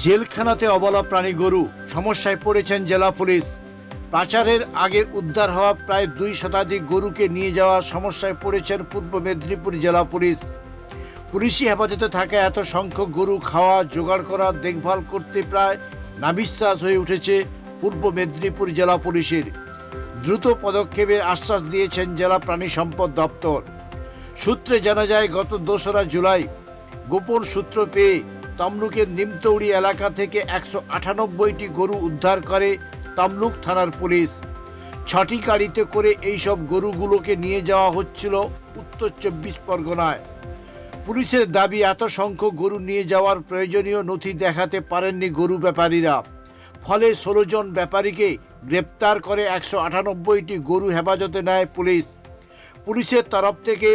জেলখানাতে অবলা প্রাণী গরু, সমস্যায় পড়েছেন জেলা পুলিশ। পাচারের আগে উদ্ধার হওয়া প্রায় দুই শতাধিক গরুকে নিয়ে যাওয়ার সমস্যায় পড়েছেন পূর্ব মেদিনীপুর জেলা পুলিশ। পুলিশি হেফাজতে থাকা এত সংখ্যক গরু খাওয়া, জোগাড় করা, দেখভাল করতে প্রায় নাবিশ্বাস হয়ে উঠেছে পূর্ব মেদিনীপুর জেলা পুলিশের। দ্রুত পদক্ষেপের আশ্বাস দিয়েছেন জেলা প্রাণী সম্পদ দপ্তর। সূত্রে জানা যায়, গত দোসরা জুলাই গোপন সূত্র পেয়ে তমলুকের নিমতৌড়ি এলাকা থেকে একশো আটানব্বইটি গরু উদ্ধার করে তমলুক থানার পুলিশ। ছটি গাড়িতে করে এইসব গরুগুলোকে নিয়ে যাওয়া হচ্ছিল উত্তর চব্বিশ পরগনায়। পুলিশের দাবি, এত সংখ্যক গরু নিয়ে যাওয়ার প্রয়োজনীয় নথি দেখাতে পারেননি গরু ব্যাপারীরা। ফলে ষোলো জন ব্যাপারীকে গ্রেপ্তার করে একশো আটানব্বইটি গরু হেফাজতে নেয় পুলিশ। পুলিশের তরফ থেকে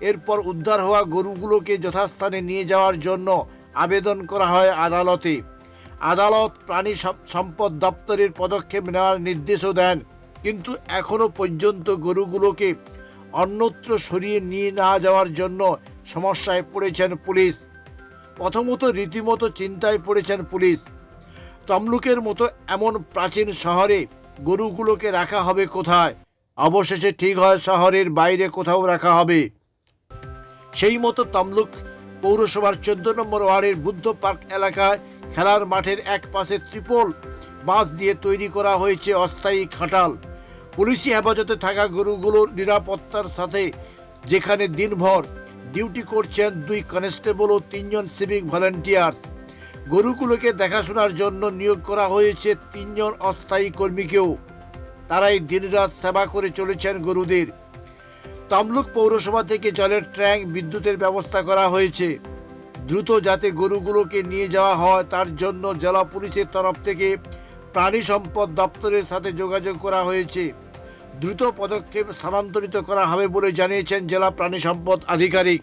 এরপর উদ্ধার হওয়া গরুগুলোকে যথাস্থানে নিয়ে যাওয়ার জন্য আবেদন করা হয় আদালতে। আদালত প্রাণী সম্পদ দপ্তরের পদক্ষেপ নেওয়ার নির্দেশও দেন, কিন্তু এখনও পর্যন্ত গরুগুলোকে অন্যত্র সরিয়ে নিয়ে না যাওয়ার জন্য সমস্যায় পড়েছেন পুলিশ। প্রথমত রীতিমতো চিন্তায় পড়েছেন পুলিশ। তমলুকের মতো এমন প্রাচীন শহরে গরুগুলোকে রাখা হবে কোথায়? অবশেষে ঠিক হয় শহরের বাইরে কোথাও রাখা হবে। সেই মতো তমলুক পৌরসভার চোদ্দ নম্বর ওয়ার্ডের বুদ্ধ পার্ক এলাকায় খেলার মাঠের এক পাশে ত্রিপল বাঁশ দিয়ে তৈরি করা হয়েছে অস্থায়ী খাটাল। পুলিশি হেফাজতে থাকা গরুগুলোর নিরাপত্তার সাথে যেখানে দিনভর ডিউটি করছেন দুই কনস্টেবল ও তিনজন সিভিক ভলেন্টিয়ার্স। গরুগুলোকে দেখাশোনার জন্য নিয়োগ করা হয়েছে তিনজন অস্থায়ী কর্মীকেও। তারাই দিনরাত সেবা করে চলেছেন গরুদের। তমলুক পৌরসভা থেকে জলের ট্যাঙ্ক, বিদ্যুতের ব্যবস্থা করা হয়েছে। দ্রুত যাতে গরুগুলোকে নিয়ে যাওয়া হয়, তার জন্য জেলা পুলিশের তরফ থেকে প্রাণী সম্পদ দপ্তরের সাথে যোগাযোগ করা হয়েছে। দ্রুত পদক্ষেপ স্থানান্তরিত করা হবে বলে জানিয়েছেন জেলা প্রাণী সম্পদ আধিকারিক।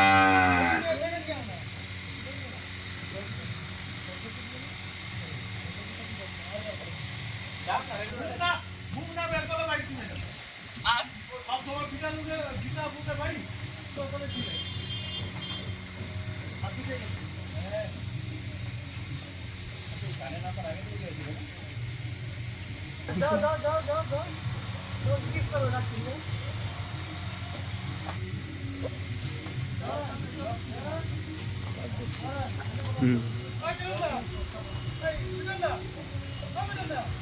যে আমার দুটো লাগবে বলি তো আছে রমনা কাছে নেই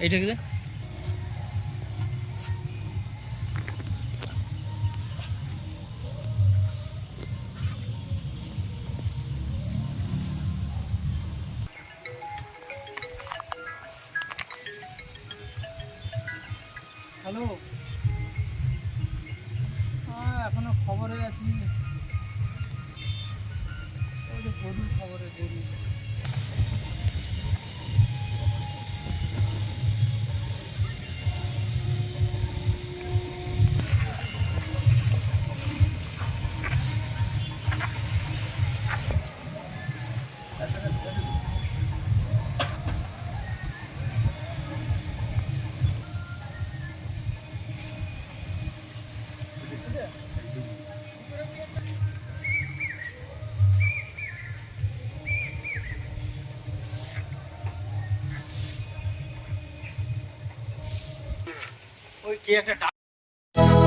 এইটা কি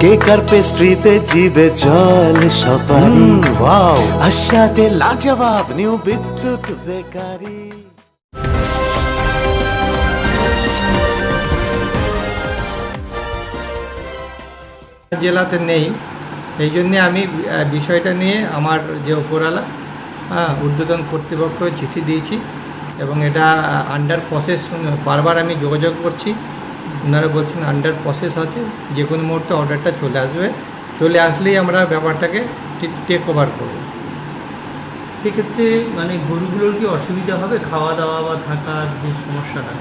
কেকার পেস্ট্রিতে জিবে জল সপারি? ওয়াও। আশাতে লাজবাব নিউ বিদ্যুৎ বেকারি। জেলাতে নেই। সেই জন্যে আমি বিষয়টা নিয়ে আমার যে ওপরালা হ্যাঁ ঊর্ধ্বতন কর্তৃপক্ষ চিঠি দিয়েছি এবং এটা আন্ডার প্রসেস বারবার আমি যোগাযোগ করছি। ওনারা বলছেন আন্ডার প্রসেস আছে যে কোনো মুহূর্তে অর্ডারটা চলে আসবে। চলে আসলেই আমরা ব্যাপারটাকে টেক ওভার করব। সেক্ষেত্রে মানে গরুগুলোর কি অসুবিধা হবে খাওয়া দাওয়া বা থাকার যে সমস্যাটা?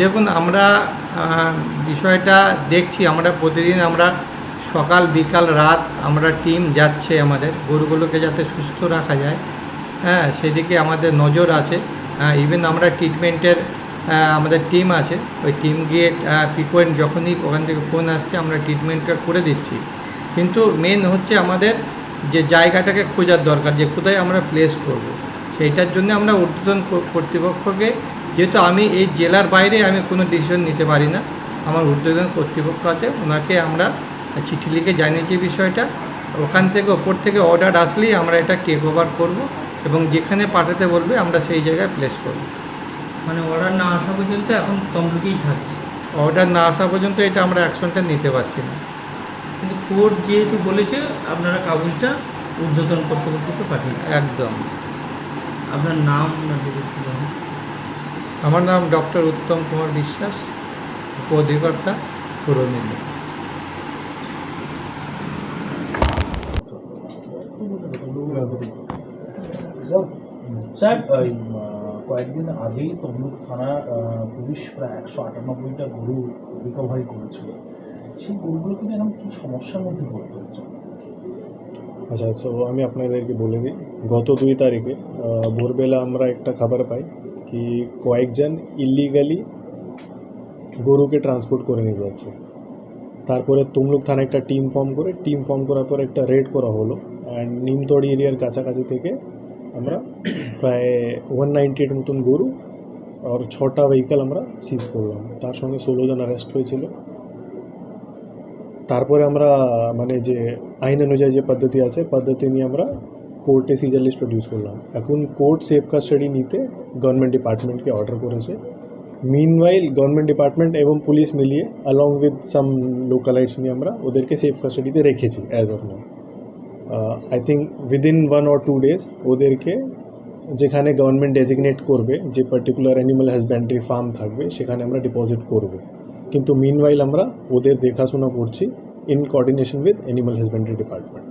দেখুন আমরা বিষয়টা দেখছি আমরা প্রতিদিন আমরা সকাল বিকাল রাত আমরা টিম যাচ্ছে আমাদের গরুগুলোকে যাতে সুস্থ রাখা যায়। হ্যাঁ সেদিকে আমাদের নজর আছে। হ্যাঁ ইভেন আমরা ট্রিটমেন্টের আমাদের টিম আছে। ওই টিম গিয়ে ফ্রিকোয়েন্ট যখনই ওখান থেকে ফোন আসছে, আমরা ট্রিটমেন্টটা করে দিচ্ছি। কিন্তু মেন হচ্ছে আমাদের যে জায়গাটাকে খোঁজার দরকার, যে কোথায় আমরা প্লেস করব। সেইটার জন্য আমরা ঊর্ধ্বতন কর্তৃপক্ষকে, যেহেতু আমি এই জেলার বাইরে আমি কোনো ডিসিশন নিতে পারি না, আমার ঊর্ধ্বতন কর্তৃপক্ষ আছে, ওনাকে আমরা চিঠি লিখে জানিয়েছি বিষয়টা। ওখান থেকে ওপর থেকে অর্ডার আসলেই আমরা এটা টেক ওভার করব এবং যেখানে পাঠাতে বলবে, আমরা সেই জায়গায় প্লেস করব। মানে অর্ডার না আসা পর্যন্ত এখন তমলুকেই থাকছে। অর্ডার না আসা পর্যন্ত এটা আমরা অ্যাকশনটা নিতে পারছি না। কিন্তু কোর্ট যেহেতু বলেছে আপনারা কাগজটা ঊর্ধ্বতন কর্তৃপক্ষকে পাঠিয়ে একদম। আপনার নাম। আমার নাম ডক্টর উত্তম কুমার বিশ্বাস উপ অধিকর্তা পূর্ব মেদিনীপুর স্যার কয়েকদিন আগেই তমলুক থানা পুলিশ প্রায় একশো আটানব্বইটা গরু রিকভারি করেছিল। সেই গরুগুলোকে নিয়ে এখন কি সমস্যার মধ্যে পড়তে হচ্ছে? আচ্ছা সো আমি আপনাদেরকে বলে দিই, গত দুই তারিখে ভোরবেলা আমরা একটা খাবার পাই কি কয়েকজন ইলিগালি গরুকে ট্রান্সপোর্ট করে নিয়ে যাচ্ছে। তারপরে তমলুক থানা একটা টিম ফর্ম করে টিম ফর্ম করার পর একটা রেড করা হলো। অ্যান্ড নিমতড়ি এরিয়ার কাছাকাছি থেকে আমরা প্রায় ওয়ান নাইনটি এইট মতন গরু আর ছটা ভেহিকাল আমরা সিজ করলাম। তার সঙ্গে ষোলো জন অ্যারেস্ট হয়েছিল। তারপরে আমরা মানে যে আইন অনুযায়ী যে পদ্ধতি আছে, পদ্ধতি নিয়ে আমরা কোর্টে সিজার লিস্ট প্রডিউস করলাম। এখন কোর্ট সেফ কাস্টাডি নিতে গভর্নমেন্ট ডিপার্টমেন্টকে অর্ডার করেছে। মিনওয়াইল গভর্নমেন্ট ডিপার্টমেন্ট এবং পুলিশ মিলিয়ে অ্যালং উইথ সাম লোকালাইটস নিয়ে আমরা ওদেরকে সেফ কাস্টাডিতে রেখেছি as of now I think within one or two days ওদেরকে যেখানে গভর্নমেন্ট ডেজিগনেট করবে যে পার্টিকুলার অ্যানিমাল হাজব্যান্ডারি ফার্ম থাকবে সেখানে আমরা ডিপোজিট করব। কিন্তু মিনওয়াইল আমরা ওদের দেখাশোনা করছি in coordination with animal husbandry department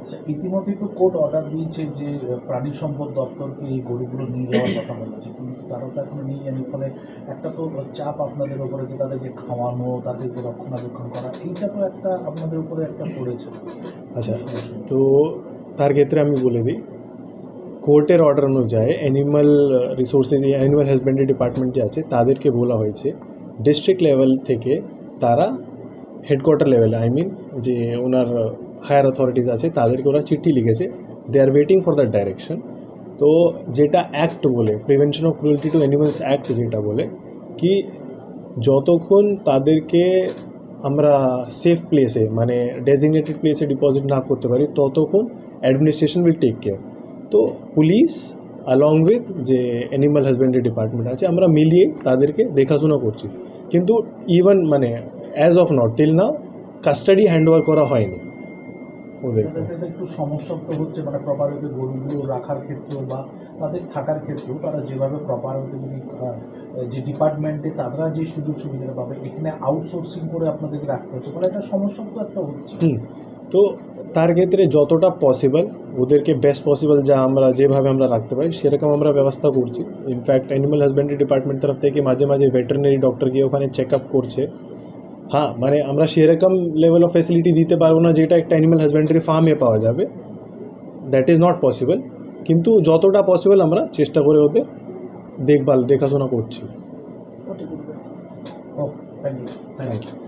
আচ্ছা ইতিমধ্যেই তো কোর্ট অর্ডার দিয়েছে যে প্রাণী সম্পদ দপ্তরকে এই গরুগুলো নিয়ে যাওয়ার কথা বলেছে। কিন্তু তারা তো এখনও নিয়ে যায়নি। ফলে একটা তো চাপ আপনাদের উপরে যে তাদেরকে খাওয়ানো তাদেরকে রক্ষণাবেক্ষণ করা এইটা তো একটা আপনাদের উপরে একটা পড়েছে। আচ্ছা তো তার ক্ষেত্রে আমি বলে দিই কোর্টের অর্ডার অনুযায়ী animal resources animal husbandry department যে আছে, তাদেরকে বলা হয়েছে ডিস্ট্রিক্ট লেভেল থেকে তারা হেডকোয়ার্টার লেভেলে আই মিন যে ওনার হায়ার অথরিটিস আছে, তাদেরকে ওরা চিঠি লিখেছে। They are waiting for that direction তো যেটা অ্যাক্ট বলে prevention of cruelty to animals act যেটা বলে, কি যতক্ষণ তাদেরকে আমরা সেফ প্লেসে মানে ডেজিগনেটেড প্লেসে ডিপোজিট না করতে পারি, ততক্ষণ অ্যাডমিনিস্ট্রেশন উইল টেক কেয়ার তো পুলিশ অ্যালং উইথ যে অ্যানিমাল হাজব্যান্ডারি ডিপার্টমেন্ট আছে আমরা মিলিয়ে তাদেরকে দেখাশোনা করছি। কিন্তু ইভেন মানে as of not till now custody handover করা হয়নি ওদেরকে একটু সমস্যা তো হচ্ছে মানে প্রপার ওয়েতে গরুগুলো রাখার ক্ষেত্রেও বা তাদের থাকার ক্ষেত্রেও তারা যেভাবে প্রপার ওয়েতে যদি যে ডিপার্টমেন্টে তারা যে সুযোগ সুবিধাটা পাবে এখানে আউটসোর্সিং করে আপনাদেরকে রাখতে হচ্ছে ফলে একটা সমস্যা তো একটা হচ্ছে। হুম। তো তার ক্ষেত্রে যতটা পসিবল ওদেরকে বেস্ট পসিবল যা আমরা যেভাবে আমরা রাখতে পারি সেরকম আমরা ব্যবস্থা করছি। ইনফ্যাক্ট অ্যানিমাল হাজব্যান্ডারি ডিপার্টমেন্ট তরফ থেকে মাঝে মাঝে ভেটেরিনারি ডক্টর গিয়ে ওখানে চেক আপ করছে। হ্যাঁ মানে আমরা সেরকম লেভেল অফ ফ্যাসিলিটি দিতে পারব না যেটা একটা অ্যানিমাল হাজব্যান্ডারি ফার্মে পাওয়া যাবে। দ্যাট ইজ নট পসিবল কিন্তু যতটা পসিবল আমরা চেষ্টা করে ওদের দেখভাল দেখাশোনা করছি। ও থ্যাংক ইউ থ্যাংক ইউ